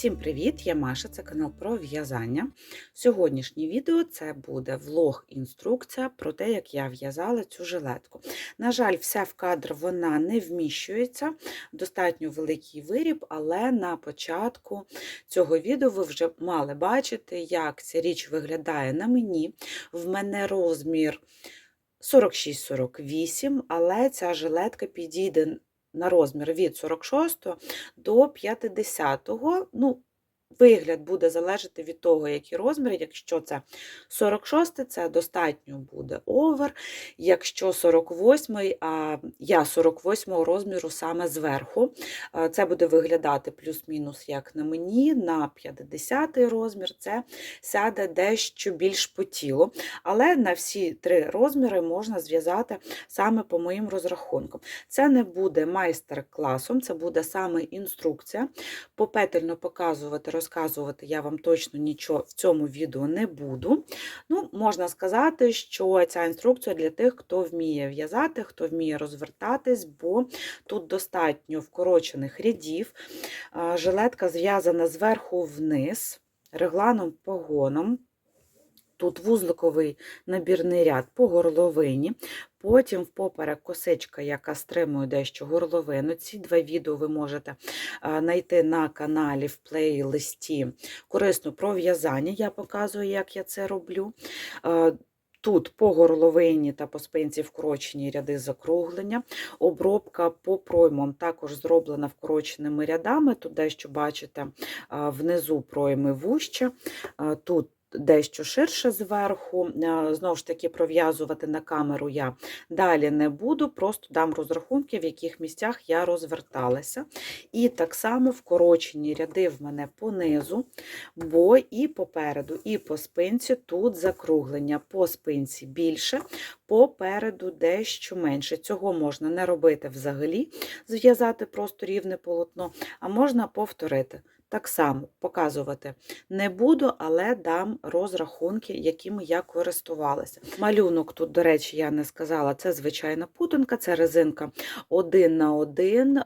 Всім привіт! Я Маша, це канал про в'язання. Сьогоднішнє відео це буде влог-інструкція про те, як я в'язала цю жилетку. На жаль, вся в кадр вона не вміщується, достатньо великий виріб, але на початку цього відео ви вже мали бачити, як ця річ виглядає на мені. В мене розмір 46-48, але ця жилетка підійде на розмір від 46 до 50. Ну, Вигляд буде залежати від того, які розміри. Якщо це 46, це достатньо буде овер. Якщо 48, а я 48 розміру саме зверху, це буде виглядати плюс-мінус як на мені, на 50 розмір, це сяде дещо більш по тілу. Але на всі три розміри можна зв'язати саме по моїм розрахункам. Це не буде майстер-класом, це буде саме інструкція. Попетельно показувати розказувати я вам точно нічого в цьому відео не буду. Ну, Можна сказати, що ця інструкція для тих, хто вміє в'язати, хто вміє розвертатись, бо тут достатньо вкорочених рядів. Жилетка зв'язана зверху вниз, регланом погоном. Тут вузликовий набірний ряд по горловині, потім впоперек косичка, яка стримує дещо горловину. Ці два відео ви можете знайти на каналі в плейлисті корисно про в'язання. Я показую, як я це роблю. Тут по горловині та по спинці вкорочені ряди закруглення. Обробка по проймам також зроблена вкороченими рядами. Тут дещо бачите внизу пройми вужче. Тут дещо ширше зверху. Е, знову ж таки, пров'язувати на камеру я далі не буду, просто дам розрахунки, в яких місцях я розверталася. І так само вкорочені ряди в мене понизу, бо і попереду, і по спинці тут закруглення, по спинці більше, попереду дещо менше. Цього можна не робити взагалі, зв'язати просто рівне полотно, а можна повторити. Так само показувати не буду, але дам розрахунки, якими я користувалася. Малюнок тут, до речі, я не сказала, це звичайна путанка, це резинка один на один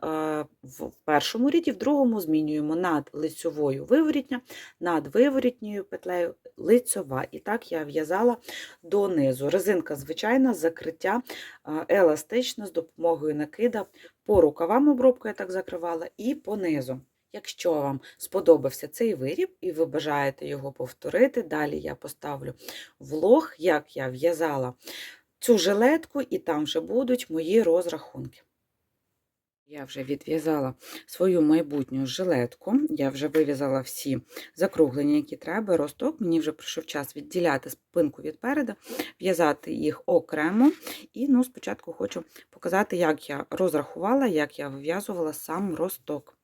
в першому ряді, в другому змінюємо над лицьовою виворітня, над виворітньою петлею лицьова. І так я в'язала донизу. Резинка звичайна, закриття еластична з допомогою накида по рукавам обробку я так закривала, і по низу. Якщо вам сподобався цей виріб і ви бажаєте його повторити, далі я поставлю влог, як я в'язала цю жилетку, і там вже будуть мої розрахунки. Я вже відв'язала свою майбутню жилетку, я вже вив'язала всі закруглення, які треба, росток. Мені вже прийшов час відділяти спинку від переду, в'язати їх окремо. І ну, спочатку хочу показати, як я розрахувала, як я вив'язувала сам росток.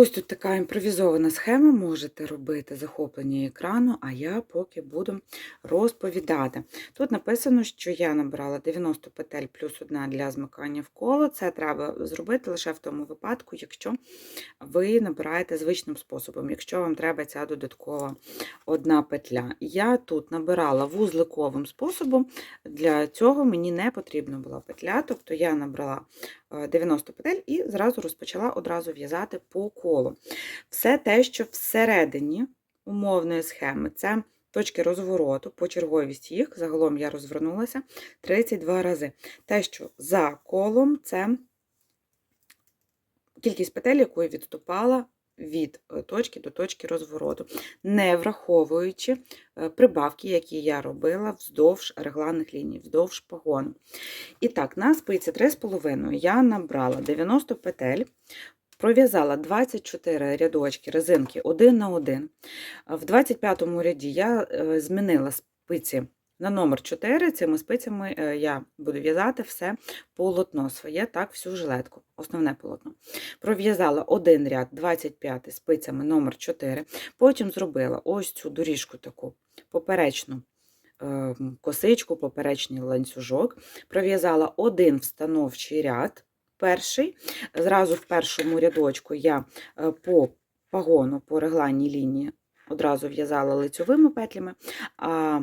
Ось тут така імпровізована схема, можете робити захоплення екрану, а я поки буду розповідати. Тут написано, що я набрала 90 петель плюс одна для змикання в коло. Це треба зробити лише в тому випадку, якщо ви набираєте звичним способом, якщо вам треба ця додаткова одна петля. Я тут набирала вузликовим способом, для цього мені не потрібна була петля, тобто я набрала 90 петель і зразу розпочала одразу в'язати по колу. Все те, що всередині умовної схеми, це точки розвороту, по черговість їх, загалом я розвернулася 32 рази. Те, що за колом, це кількість петель, якою відступала від е, точки до точки розвороту, не враховуючи е, прибавки, які я робила вздовж регланних ліній, вздовж погону. І так, на спиці 3,5 я набрала 90 петель, пров'язала 24 рядочки резинки один на один. В 25 ряді я е, змінила спиці на номер 4 цими спицями е, я буду в'язати все полотно своє, так, всю жилетку, основне полотно. Пров'язала один ряд 25 спицями номер 4 потім зробила ось цю доріжку таку поперечну ем, косичку, поперечний ланцюжок, пров'язала один встановчий ряд, перший. Зразу в першому рядочку я е, по пагону, по регланній лінії одразу в'язала лицьовими петлями. а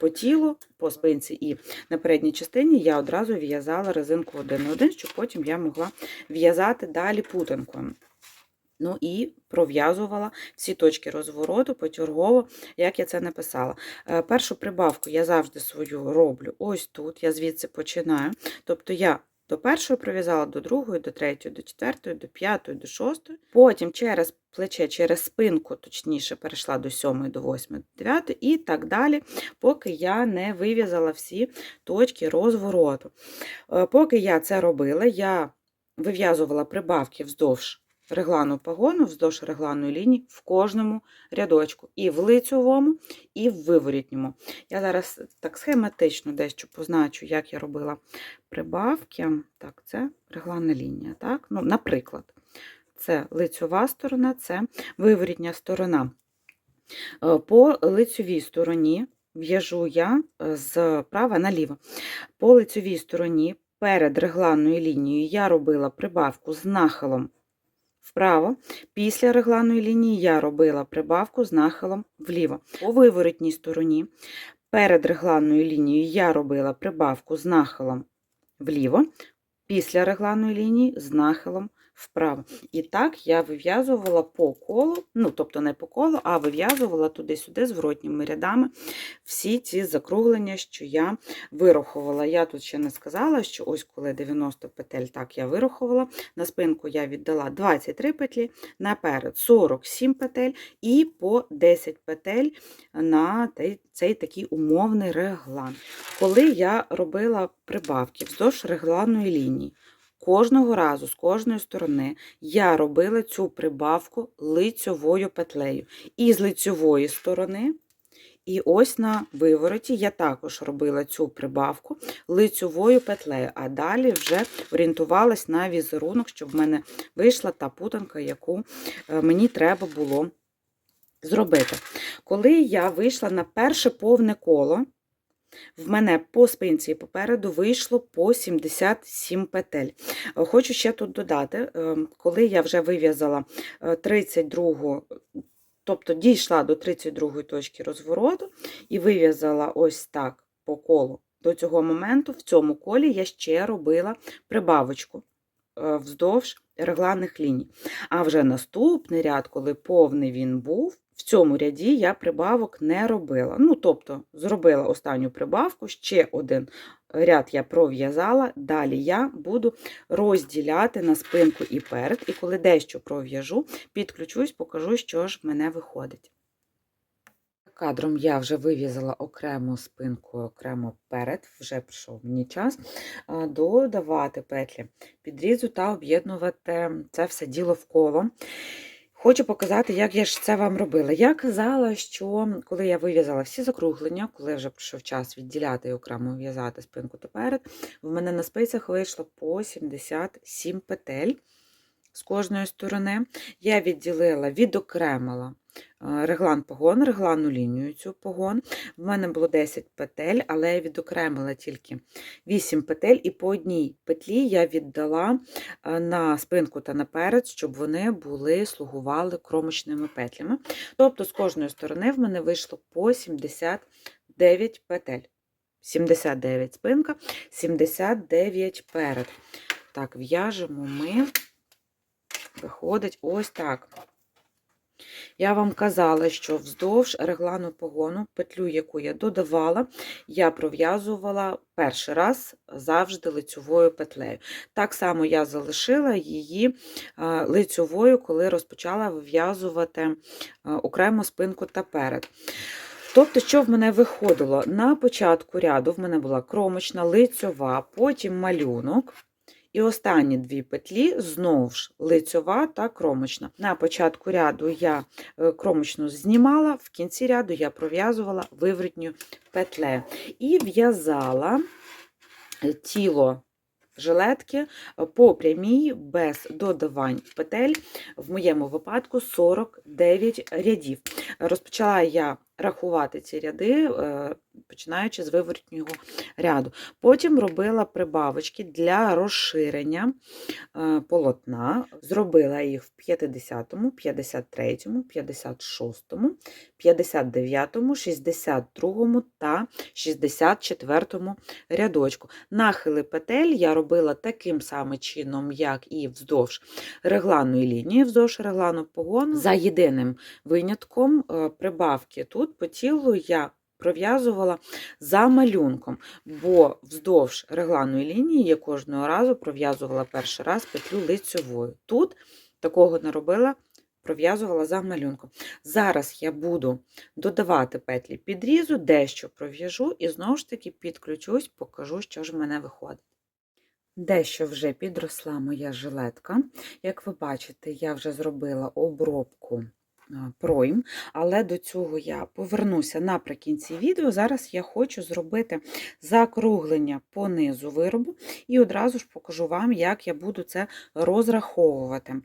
по тілу, по спинці і на передній частині я одразу в'язала резинку один на один, щоб потім я могла в'язати далі путанкою. Ну і пров'язувала всі точки розвороту потюргово, як я це написала. Е, Першу прибавку я завжди свою роблю ось тут, я звідси починаю. Тобто я до першої пров'язала, до другої, до третьої, до четвертої, до п'ятої, до шостої. Потім через плече, через спинку, точніше, перейшла до сьомої, до восьмої, до дев'ятої і так далі, поки я не вив'язала всі точки розвороту. Е, Поки я це робила, я вив'язувала прибавки вздовж реглану погону, вздовж регланої лінії в кожному рядочку. І в лицьовому, і в виворітньому. Я зараз так схематично дещо позначу, як я робила прибавки. Так, це регланна лінія. Так? Ну, Наприклад, це лицьова сторона, це виворітня сторона. Е, По лицьовій стороні в'яжу я е, з права наліво. По лицьовій стороні перед регланною лінією я робила прибавку з нахилом вправо. Після регланої лінії я робила прибавку з нахилом вліво. По виворотній стороні перед регланною лінією я робила прибавку з нахилом вліво. Після регланої лінії з нахилом вправо. І так я вив'язувала по колу, ну, тобто не по колу, а вив'язувала туди-сюди зворотніми рядами всі ці закруглення, що я вирахувала. Я тут ще не сказала, що ось коли 90 петель, так я вирахувала. На спинку я віддала 23 петлі, наперед 47 петель і по 10 петель на цей такий умовний реглан. Коли я робила прибавки вздовж регланної лінії, Кожного разу з кожної сторони я робила цю прибавку лицьовою петлею. І з лицьової сторони, і ось на вивороті я також робила цю прибавку лицьовою петлею, а далі вже орієнтувалась на візерунок, щоб в мене вийшла та путанка, яку е, мені треба було зробити. Коли я вийшла на перше повне коло, в мене по спинці і попереду вийшло по 77 петель. Е, Хочу ще тут додати, е, коли я вже вив'язала 32, тобто дійшла до 32 точки розвороту і вив'язала ось так по колу. До цього моменту, в цьому колі я ще робила прибавочку е, вздовж регланних ліній. А вже наступний ряд, коли повний він був, в цьому ряді я прибавок не робила. Ну, тобто, зробила останню прибавку, ще один ряд я пров'язала, далі я буду розділяти на спинку і перед, і коли дещо пров'яжу, підключусь, покажу, що ж в мене виходить. Кадром я вже вив'язала окрему спинку, окремо перед, вже прийшов мені час додавати петлі підрізу та об'єднувати це все діло в коло. Хочу показати, як я ж це вам робила. Я казала, що коли я вив'язала всі закруглення, коли вже прийшов час відділяти і окремо в'язати спинку та в мене на спицях вийшло по 77 петель з кожної сторони. Я відділила, відокремила реглан погон, регланну лінію цю погон. В мене було 10 петель, але я відокремила тільки 8 петель, і по одній петлі я віддала на спинку та наперед, щоб вони були, слугували кромочними петлями. Тобто з кожної сторони в мене вийшло по 79 петель. 79 спинка, 79 перед. Так, в'яжемо ми, виходить ось так. Я вам казала, що вздовж реглану погону, петлю, яку я додавала, я пров'язувала перший раз завжди лицьовою петлею. Так само я залишила її лицьовою, коли розпочала вив'язувати окремо спинку та перед. Тобто, що в мене виходило? На початку ряду в мене була кромочна, лицьова, потім малюнок. І останні дві петлі знову ж лицьова та кромочна. На початку ряду я е, кромочну знімала, в кінці ряду я пров'язувала виворітню петлею. І в'язала е, тіло жилетки е, по прямій без додавань петель, в моєму випадку 49 рядів. Розпочала я рахувати ці ряди, починаючи з виворотнього ряду. Потім робила прибавочки для розширення е, полотна. Зробила їх в 50, 53, 56, 59, 62 та 64 рядочку. Нахили петель я робила таким самим чином, як і вздовж регланної лінії, вздовж реглану погону. За єдиним винятком е, прибавки тут по тілу я пров'язувала за малюнком, бо вздовж регланної лінії я кожного разу пров'язувала перший раз петлю лицьовою. Тут такого не робила, пров'язувала за малюнком. Зараз я буду додавати петлі підрізу, дещо пров'яжу і знову ж таки підключусь, покажу, що ж в мене виходить. Дещо вже підросла моя жилетка. Як ви бачите, я вже зробила обробку пройм, але до цього я повернуся наприкінці відео. Зараз я хочу зробити закруглення по низу виробу і одразу ж покажу вам, як я буду це розраховувати.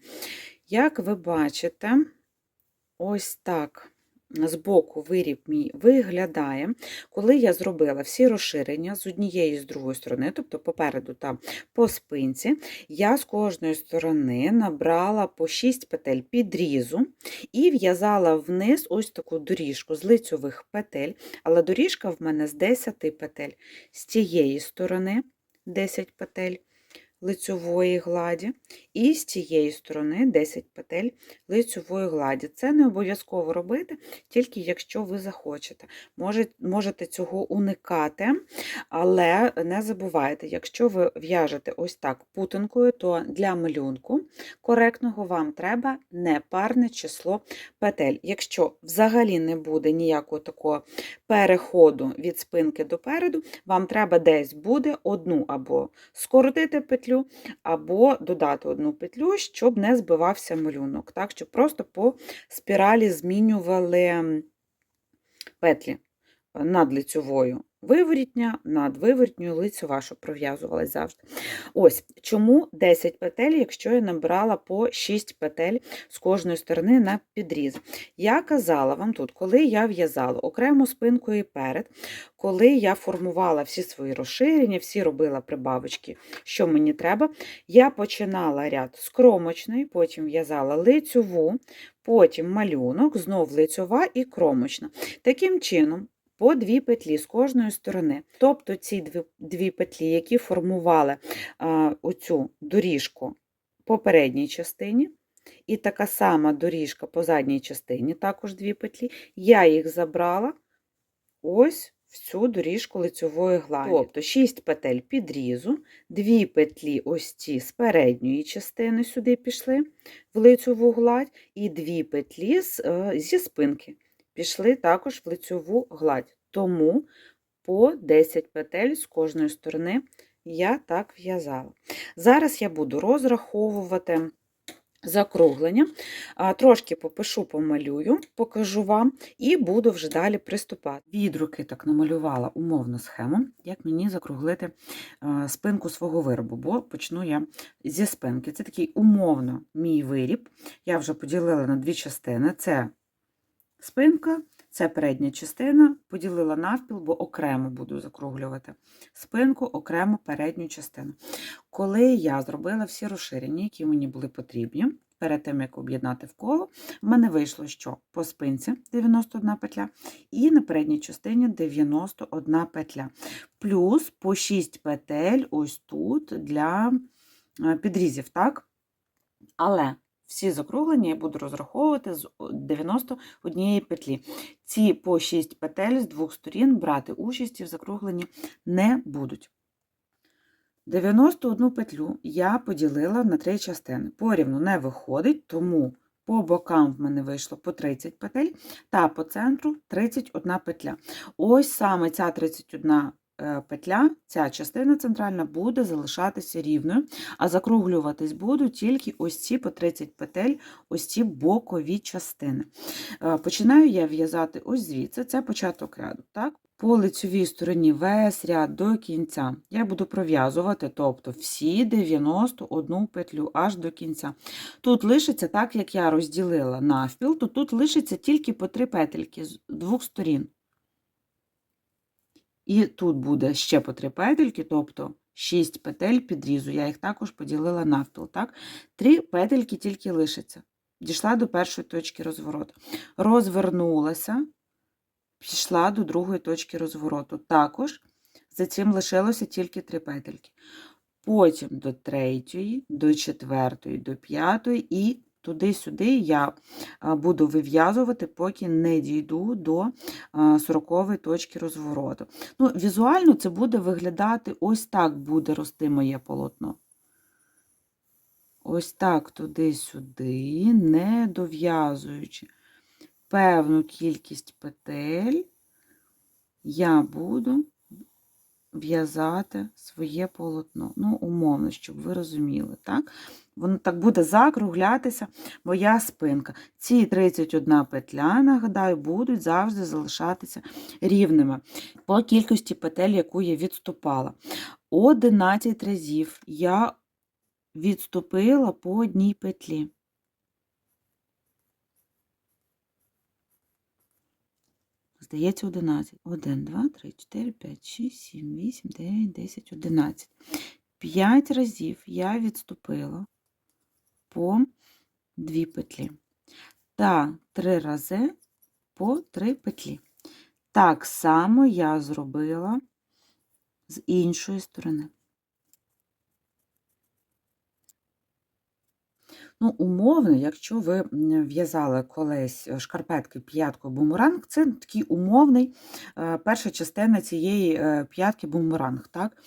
Як ви бачите, ось так збоку виріб мій виглядає, коли я зробила всі розширення з однієї і з другої сторони, тобто попереду та по спинці, я з кожної сторони набрала по 6 петель підрізу і в'язала вниз ось таку доріжку з лицьових петель, але доріжка в мене з 10 петель. З тієї сторони 10 петель лицьової гладі, і з цієї сторони 10 петель лицьової гладі. Це не обов'язково робити, тільки якщо ви захочете. Можете цього уникати, але не забувайте, якщо ви в'яжете ось так путинкою, то для малюнку коректного вам треба непарне число петель. Якщо взагалі не буде ніякого такого переходу від спинки до переду, вам треба десь буде одну або скоротити петлю, або додати одну петлю, щоб не збивався малюнок. Так, щоб просто по спіралі змінювали петлі над лицьовою виворітня, над виворітньою лицьова, щоб пров'язувалась завжди. Ось чому 10 петель, якщо я набирала по 6 петель з кожної сторони на підріз. Я казала вам тут, коли я в'язала окремо спинкою і перед, коли я формувала всі свої розширення, всі робила прибавочки, що мені треба, я починала ряд з кромочної, потім в'язала лицьову, потім малюнок, знов лицьова і кромочна. Таким чином, по дві петлі з кожної сторони. Тобто ці дві, дві петлі, які формували а, оцю доріжку по передній частині, і така сама доріжка по задній частині, також дві петлі, я їх забрала ось в цю доріжку лицьової гладі. Тобто 6 петель підрізу, 2 петлі ось ці з передньої частини сюди пішли в лицьову гладь, і 2 петлі е, зі спинки пішли також в лицьову гладь. Тому по 10 петель з кожної сторони я так в'язала. Зараз я буду розраховувати закруглення, трошки попишу, помалюю, покажу вам, і буду вже далі приступати. Від руки так намалювала умовну схему, як мені закруглити спинку свого виробу, бо почну я зі спинки. Це такий умовно мій виріб. Я вже поділила на дві частини: це спинка. Це передня частина, поділила навпіл, бо окремо буду закруглювати спинку, окремо передню частину. Коли я зробила всі розширення, які мені були потрібні, перед тим, як об'єднати в коло, в мене вийшло, що по спинці 91 петля, і на передній частині 91 петля. Плюс по 6 петель ось тут для е, підрізів. так? Але всі закруглення я буду розраховувати з 91 петлі. Ці по 6 петель з двох сторін брати участі в закругленні не будуть. 91 петлю я поділила на три частини. Порівну не виходить, тому по бокам в мене вийшло по 30 петель, та по центру 31 петля. Ось саме ця 31 Е, петля, ця частина центральна буде залишатися рівною, а закруглюватись будуть тільки ось ці по 30 петель, ось ці бокові частини. Е, починаю я в'язати ось звідси, це початок ряду. так? По лицевій стороні весь ряд до кінця. Я буду пров'язувати, тобто всі 91 петлю аж до кінця. Тут лишиться, так як я розділила навпіл, то тут лишиться тільки по 3 петельки з двох сторін. І тут буде ще по 3 петельки, тобто 6 петель підрізу. Я їх також поділила навпіл. Так? 3 петельки тільки лишиться. Дійшла до першої точки розвороту. Розвернулася, пішла до другої точки розвороту. Також за цим лишилося тільки 3 петельки. Потім до третьої, до четвертої, до п'ятої і туди-сюди я буду вив'язувати, поки не дійду до 40 точки розвороту. Ну, Візуально це буде виглядати ось так буде рости моє полотно. Ось так туди-сюди, не дов'язуючи певну кількість петель, я буду в'язати своє полотно. Ну, умовно, щоб ви розуміли, так? Воно так буде закруглятися моя спинка. Ці 31 петля, нагадаю, будуть завжди залишатися рівними по кількості петель, яку я відступала. 11 разів я відступила по одній петлі. Здається, 11. 1, 2, 3, 4, 5, 6, 7, 8, 9, 10, 11. 5 разів я відступила по 2 петлі. Та 3 рази по 3 петлі. Так само я зробила з іншої сторони. Ну, умовно, якщо ви в'язали колись шкарпетки п'ятку бумеранг, це такий умовний е, перша частина цієї е, п'ятки бумеранг. так?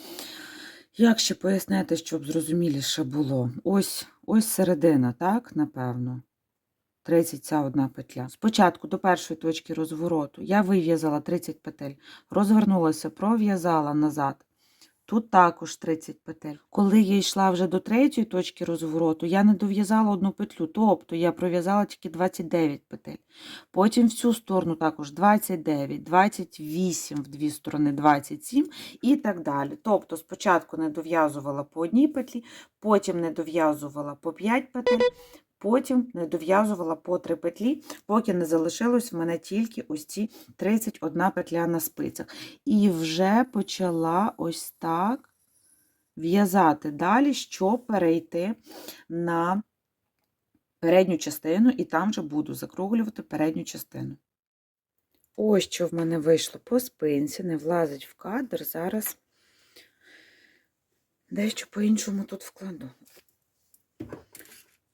Як ще пояснити, щоб зрозуміліше було? Ось ось середина, так, напевно. 30 ця одна петля. Спочатку до першої точки розвороту я вив'язала 30 петель, розвернулася, пров'язала назад. Тут також 30 петель. Коли я йшла вже до третьої точки розвороту, я не дов'язала одну петлю, тобто я пров'язала тільки 29 петель. Потім в цю сторону також 29, 28 в дві сторони 27 і так далі. Тобто спочатку не дов'язувала по одній петлі, потім не дов'язувала по 5 петель, Потім дов'язувала по три петлі, поки не залишилось в мене тільки ось ці 31 петля на спицях. І вже почала ось так в'язати далі, щоб перейти на передню частину, і там вже буду закруглювати передню частину. Ось що в мене вийшло по спинці, не влазить в кадр. Зараз дещо по-іншому тут вкладу.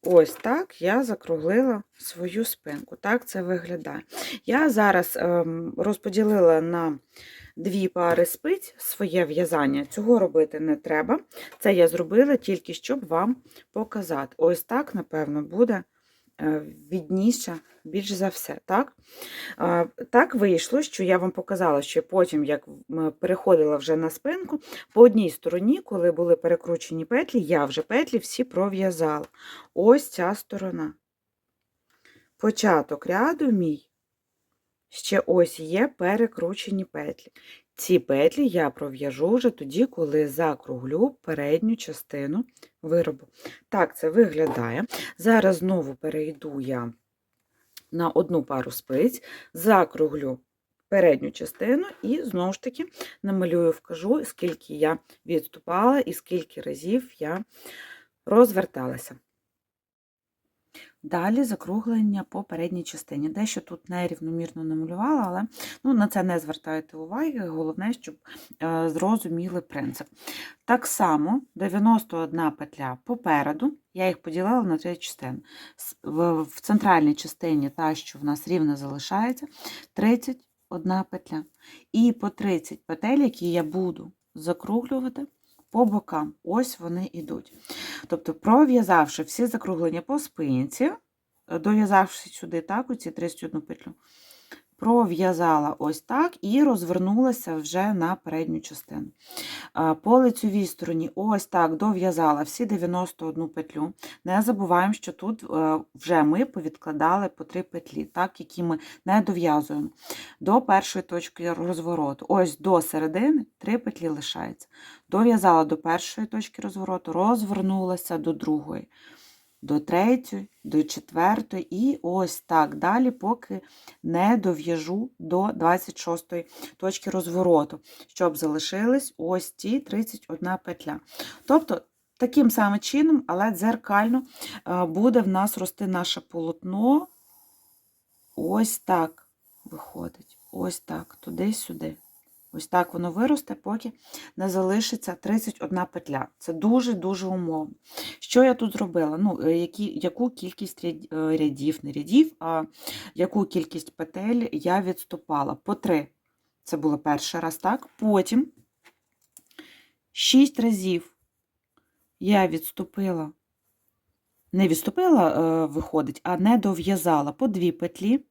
Ось так я закруглила свою спинку. Так це виглядає. Я зараз ем, розподілила на дві пари спиць своє в'язання. Цього робити не треба. Це я зробила тільки, щоб вам показати. Ось так, напевно, буде Е, відніше більш за все. Так Так вийшло, що я вам показала, що потім, як переходила вже на спинку, по одній стороні, коли були перекручені петлі, я вже петлі всі пров'язала. Ось ця сторона. Початок ряду мій. Ще ось є перекручені петлі. Ці петлі я пров'яжу вже тоді, коли закруглю передню частину виробу. Так це виглядає. Зараз знову перейду я на одну пару спиць, закруглю передню частину і знову ж таки намалюю, вкажу, скільки я відступала і скільки разів я розверталася. Далі закруглення по передній частині. Дещо тут нерівномірно намалювала, але ну, на це не звертайте уваги, головне, щоб е, зрозуміли принцип. Так само 91 петля попереду, я їх поділила на три частини. В центральній частині, та, що в нас рівно залишається, 31 петля. І по 30 петель, які я буду закруглювати по бокам. Ось вони йдуть. Тобто, пров'язавши всі закруглення по спинці, дов'язавши сюди так, оці 31 петлю, пров'язала ось так і розвернулася вже на передню частину. По лицевій стороні, ось так, дов'язала всі 91 петлю. Не забуваємо, що тут е, вже ми повідкладали по 3 петлі, так, які ми не дов'язуємо до першої точки розвороту. Ось до середини 3 петлі лишається. Дов'язала до першої точки розвороту, розвернулася до другої. До третьої, до четвертої і ось так далі, поки не дов'яжу до 26 точки розвороту, щоб залишились ось ці 31 петля. Тобто, таким самим чином, але дзеркально е, буде в нас рости наше полотно. Ось так виходить. Ось так, туди-сюди. Ось так воно виросте, поки не залишиться 31 петля. Це дуже-дуже умовно. Що я тут зробила? Ну, е, які, Яку кількість е, рядів, не рядів, а яку кількість петель я відступала? По три. Це було перший раз, так? Потім 6 разів я відступила, не відступила, е, виходить, а не дов'язала по дві петлі.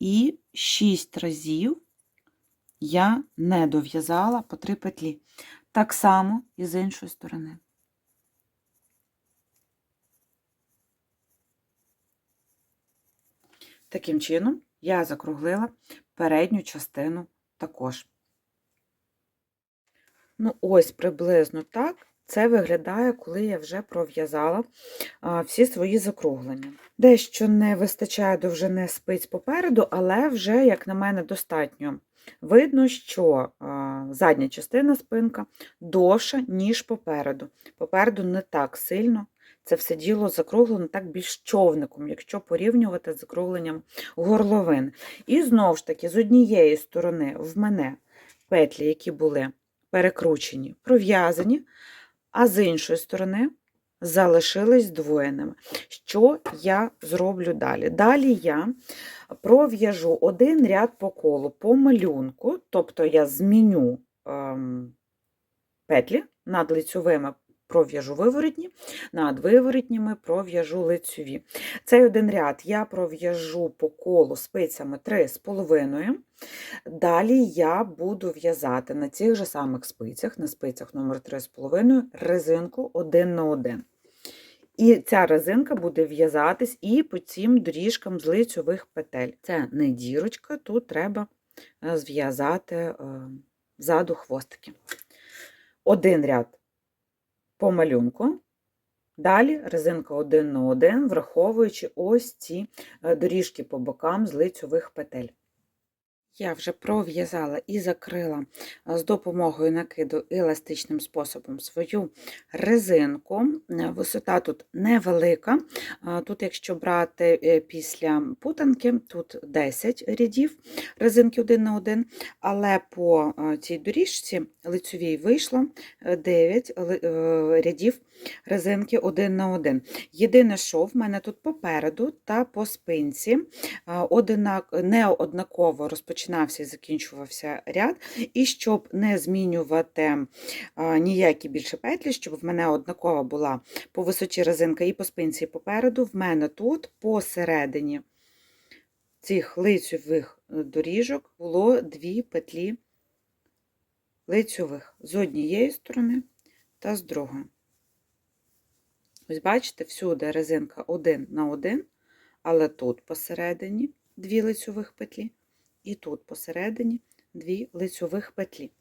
І 6 разів я не дов'язала по 3 петлі. Так само і з іншої сторони. Таким чином я закруглила передню частину також. Ну, ось приблизно так це виглядає, коли я вже пров'язала всі свої закруглення. Дещо не вистачає довжини спиць попереду, але вже, як на мене, достатньо. Видно, що задня частина спинка довша, ніж попереду. Попереду не так сильно. Це все діло закруглено так більш човником, якщо порівнювати з закругленням горловин. І знову ж таки, з однієї сторони в мене петлі, які були перекручені, пров'язані, а з іншої сторони залишились двоєними. Що я зроблю далі? Далі я пров'яжу один ряд по колу по малюнку, тобто я зміню ем, петлі над лицьовими пров'яжу виворотні, над виворотніми пров'яжу лицьові. Цей один ряд я пров'яжу по колу спицями 3,5. Далі я буду в'язати на цих же самих спицях, на спицях номер 3,5 резинку 1 на 1. І ця резинка буде в'язатись і по цим доріжкам з лицьових петель. Це не дірочка, тут треба е, зв'язати е, ззаду хвостики. Один ряд по малюнку. Далі резинка 1 на 1, враховуючи ось ці е, доріжки по бокам з лицьових петель. Я вже пров'язала і закрила з допомогою накиду еластичним способом свою резинку. Е, Висота тут невелика. Тут, якщо брати е, після путанки, тут 10 рядів резинки 1 на 1, але по цій доріжці лицьовій вийшло е, 9 е, рядів резинки 1 на 1. Єдине, що в мене тут попереду та по спинці а, одинак, неоднаково розпочинався і закінчувався ряд, і щоб не змінювати ніякі більше петлі, щоб в мене однакова була по висоті резинка і по спинці, і попереду, в мене тут посередині цих лицьових доріжок було дві петлі лицьових з однієї сторони та з другої. Ось бачите, всюди резинка 1 на 1, але тут посередині дві лицьових петлі, і тут посередині дві лицьових петлі.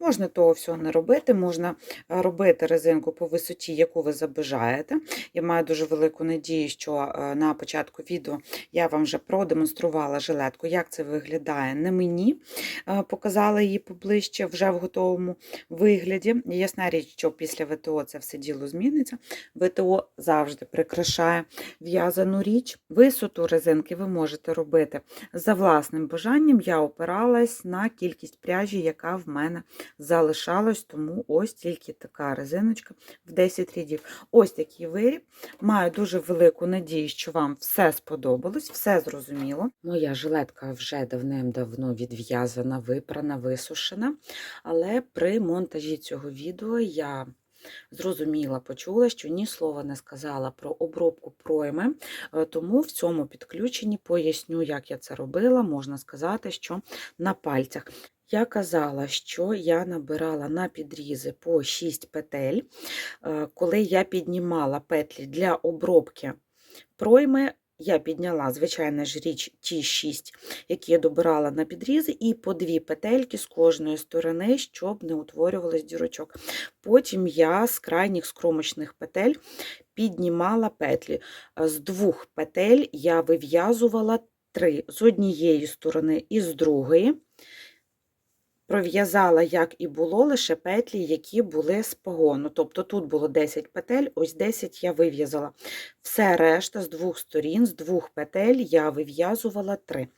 Можна того всього не робити, можна е, робити резинку по висоті, яку ви забажаєте. Я маю дуже велику надію, що е, на початку відео я вам вже продемонструвала жилетку, як це виглядає на мені. Е, Показала її поближче вже в готовому вигляді. Ясна річ, що після ВТО це все діло зміниться. ВТО завжди прикрашає в'язану річ. Висоту резинки ви можете робити за власним бажанням. Я опиралась на кількість пряжі, яка в мене залишалась, тому ось тільки така резиночка в 10 рядів. Ось такий виріб. Маю дуже велику надію, що вам все сподобалось, все зрозуміло. Моя жилетка вже давним-давно відв'язана, випрана, висушена, але при монтажі цього відео я зрозуміла, почула, що ні слова не сказала про обробку пройми, е, тому в цьому підключенні поясню, як я це робила. Можна сказати, що на пальцях. Я казала, що я набирала на підрізи по 6 петель. Е, Коли я піднімала петлі для обробки пройми, я підняла, звичайно ж, річ ті 6, які я добирала на підрізи, і по дві петельки з кожної сторони, щоб не утворювалось дірочок. Потім я з крайніх скромочних петель піднімала петлі. Е, З двох петель я вив'язувала три з однієї сторони і з другої. Пров'язала, як і було, лише петлі, які були з погону. Тобто тут було 10 петель, ось 10 я вив'язала. Все решта з двох сторін, з двох петель я вив'язувала 3.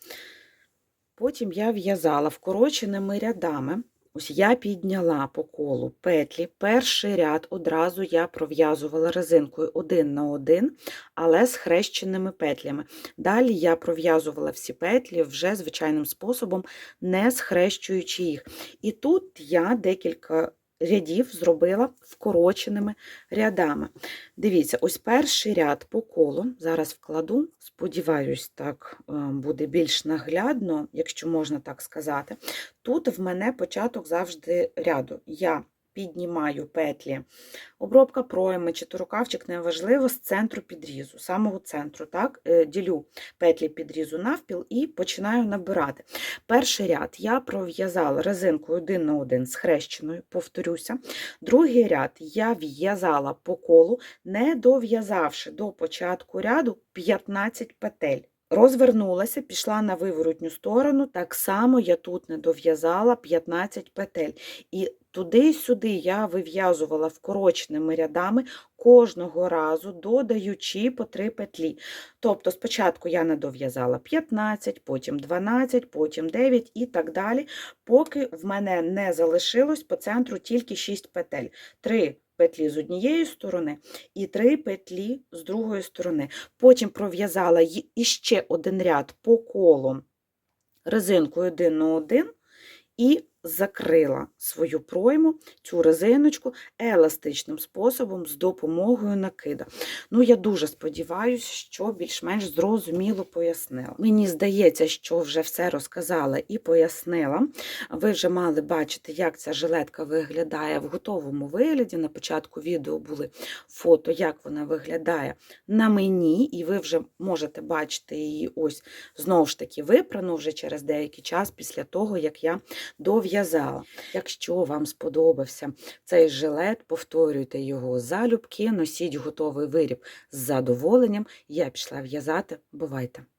Потім я в'язала вкороченими рядами. Ось я підняла по колу петлі. Перший ряд одразу я пров'язувала резинкою один на один, але з хрещеними петлями. Далі я пров'язувала всі петлі вже звичайним способом, не схрещуючи їх. І тут я декілька рядів зробила вкороченими рядами. Дивіться, ось перший ряд по колу. Зараз вкладу, сподіваюсь, так е, буде більш наглядно, якщо можна так сказати. Тут в мене початок завжди ряду. Я піднімаю петлі, обробка пройми чи то рукавчик, неважливо, з центру підрізу, самого центру. так, е, Ділю петлі підрізу навпіл і починаю набирати. Перший ряд я пров'язала резинкою один на один з хрещеною, повторюся. Другий ряд я в'язала по колу, не дов'язавши до початку ряду 15 петель. Розвернулася, пішла на виворотню сторону, так само я тут не дов'язала 15 петель. І туди-сюди я вив'язувала вкороченими рядами кожного разу, додаючи по 3 петлі. Тобто спочатку я не дов'язала 15, потім 12, потім 9 і так далі, поки в мене не залишилось по центру тільки 6 петель. 3 петлі з однієї сторони і три петлі з другої сторони. Потім пров'язала іще один ряд по колу резинкою 1 на один і закрила свою пройму, цю резиночку еластичним способом з допомогою накида. Ну, я дуже сподіваюся, що більш-менш зрозуміло пояснила. Мені здається, що вже все розказала і пояснила. Ви вже мали бачити, як ця жилетка виглядає в готовому вигляді. На початку відео були фото, як вона виглядає на мені, і ви вже можете бачити її ось знову ж таки випрану вже через деякий час після того, як я дов'язала. Якщо вам сподобався цей жилет, повторюйте його залюбки, носіть готовий виріб з задоволенням. Я пішла в'язати. Бувайте!